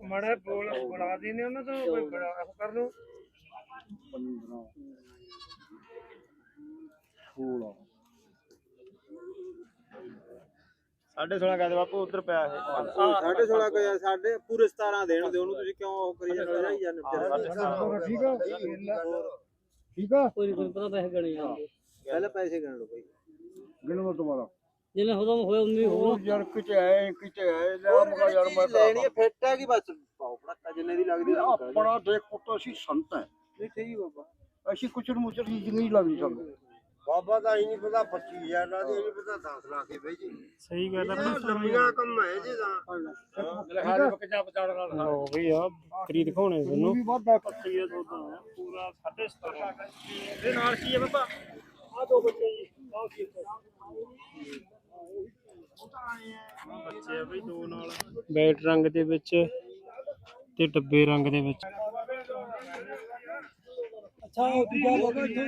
ਮੜਾ ਬੋਲ ਬੁਲਾ ਦੇਨੇ ਉਹਨਾਂ ਤੋਂ ਕੋਈ ਬੜਾ ਉਹ ਕਰ ਲੋ 15 16 ਸਾਢੇ 16 ਕਹਦੇ ਬਾਪੂ ਉਧਰ ਪਿਆ ਇਹ। ਸਾਢੇ 16 ਕੋ ਯਾਰ ਸਾਡੇ ਪੂਰੇ 17 ਦੇਣ ਦੇ ਉਹਨੂੰ ਤੁਸੀਂ ਕਿਉਂ ਉਹ ਕਰੀ ਜਾਂਦੇ ਰਹੀ ਜਾਂਦੇ ਠੀਕ ਆ? ਠੀਕ ਆ? ਕੋਈ ਕੋਈ ਪਤਾ ਪੈਸੇ ਗਣੇ ਆ। ਪਹਿਲੇ ਪੈਸੇ ਗਿਣ ਲਓ ਬਈ। ਗਿਣਵਾ ਦੁਬਾਰਾ। ਜਿੰਨੇ ਹੋਦਾ ਹੋਇਆ ਉਨੀ ਹੋ ਉਹ ਯਾਰ ਕਿਤੇ ਆਏ ਕਿਤੇ ਆਏ ਲੈ ਮਗਾ ਯਾਰ ਮੈਂ ਲੈਣੀ ਹੈ ਫਿੱਟ ਹੈ ਕਿ ਬਸ? ਪਾਓ ਪੜਾਕਾ ਜਿੰਨੇ ਦੀ ਲੱਗਦੀ ਹੈ ਆਪਣਾ ਦੇਖ ਪੁੱਤ ਅਸੀਂ ਸੰਤ ਹੈ ਨਹੀਂ ਠੀਕ ਬਾਬਾ। ਅਸੀਂ ਮੁਚਰ ਦੀ ਨਹੀਂ ਲੱਗਦੀ ਸਾਨੂੰ। ਬਾਬਾ ਦਾ ਹੀ ਨਹੀਂ ਪਤਾ 25000 ਲਾ ਦੇ ਨਹੀਂ ਪਤਾ 10 ਲਾ ਕੇ ਬਈ ਜੀ। ਸਹੀ ਗੱਲ ਆ ਲੰਮੀਆਂ ਕੰਮ ਹੈ ਜੀ ਦਾ ਲੋ ਵੀ ਆ ਕਰੀ ਦਿਖਾਉਣੇ ਤੁਹਾਨੂੰ। ਵੀ ਵਾਧਾ ਪੱਤੀ ਦਾ ਦੁੱਧ ਆ ਪੂਰਾ 17.5 ਇਹਦੇ ਨਾਲ ਕੀ ਹੈ ਬਾਬਾ? ਆ ਦੋ ਬੱਚੇ ਜੀ ਆ? ਕੀ ਬੱਚੇ ਆ ਬਈ ਦੋ ਨਾਲ। ਬੈਟ ਰੰਗ ਦੇ ਵਿੱਚ ਤੇ ਡੱਬੇ ਰੰਗ ਦੇ ਵਿੱਚ। ਅੱਛਾ ਉਹ ਦੂਜਾ